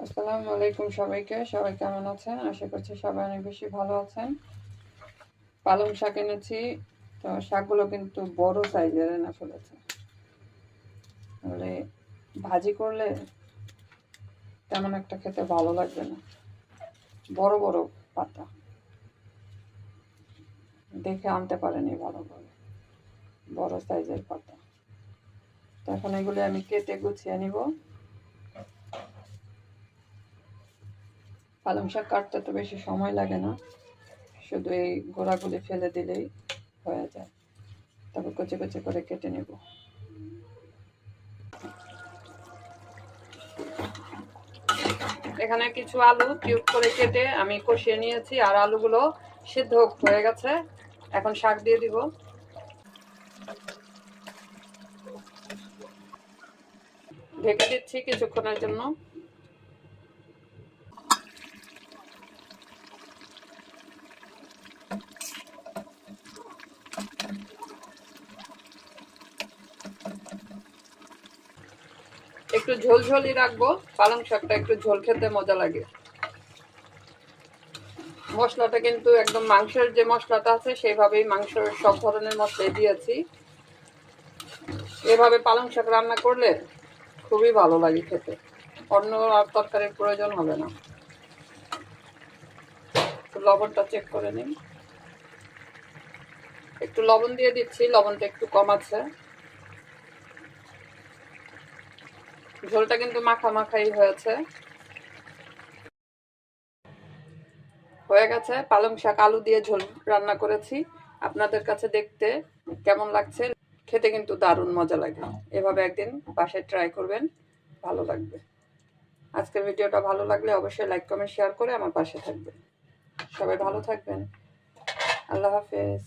আসসালামু আলাইকুম সবাইকে। সবাই কেমন আছেন? আশা করছি সবাই অনেক বেশি ভালো আছেন। পালং শাক এনেছি। তো শাকগুলো কিন্তু বড় সাইজের এনে ফেলেছে তাহলে ভাজি করলে তেমন একটা খেতে ভালো লাগবে না। বড় বড় পাতা। দেখে আনতে পারেনি ভালো করে। বড় সাইজের পাতা। তো এখন এগুলি আমি কেটে গুছিয়ে নিব। পালং শাক কাটতে তো বেশি সময় লাগে না। শুধু এই গোড়াগুলি ফেলে দিলেই হয়ে যায়। তারপর কচি কচি করে কেটে নেব। এখানে কিছু আলু কিউব করে কেটে আমি কষিয়ে নিয়েছি আর আলুগুলো সিদ্ধ হয়ে গেছে। এখন শাক দিয়ে দিব। ঢেকে দিচ্ছি কিছুক্ষণের জন্য। একটু ঝোলঝোলই রাখব। পালং শাকটা একটু ঝোল খেতে মজা লাগে। মশলাটা কিন্তু একদম মাংসের যে মশলাটা আছে সেইভাবেই মাংসের সব ধরনের মশলাই দিয়েছি। এভাবে পালং শাক রান্না করলে খুবই ভালো লাগে খেতে। অন্য আর তরকারির প্রয়োজন হবে না। লবণটা চেক করে নিন। একটু লবণ দিয়ে দিচ্ছি, লবণটা একটু কম আছে। ঝোলটা কিন্তু মাখা মাখাই হয়েছে। হয়ে গেছে পালং শাক, আলু দিয়ে ঝোল রান্না করেছি। আপনাদের কাছে দেখতে কেমন লাগছে? খেতে কিন্তু দারুণ মজা লাগে। এভাবে একদিন বাসায় ট্রাই করবেন, ভালো লাগবে। আজকের ভিডিওটা ভালো লাগলে অবশ্যই লাইক কমেন্ট শেয়ার করে আমার পাশে থাকবেন। সবাই ভালো থাকবেন। আল্লাহ হাফেজ।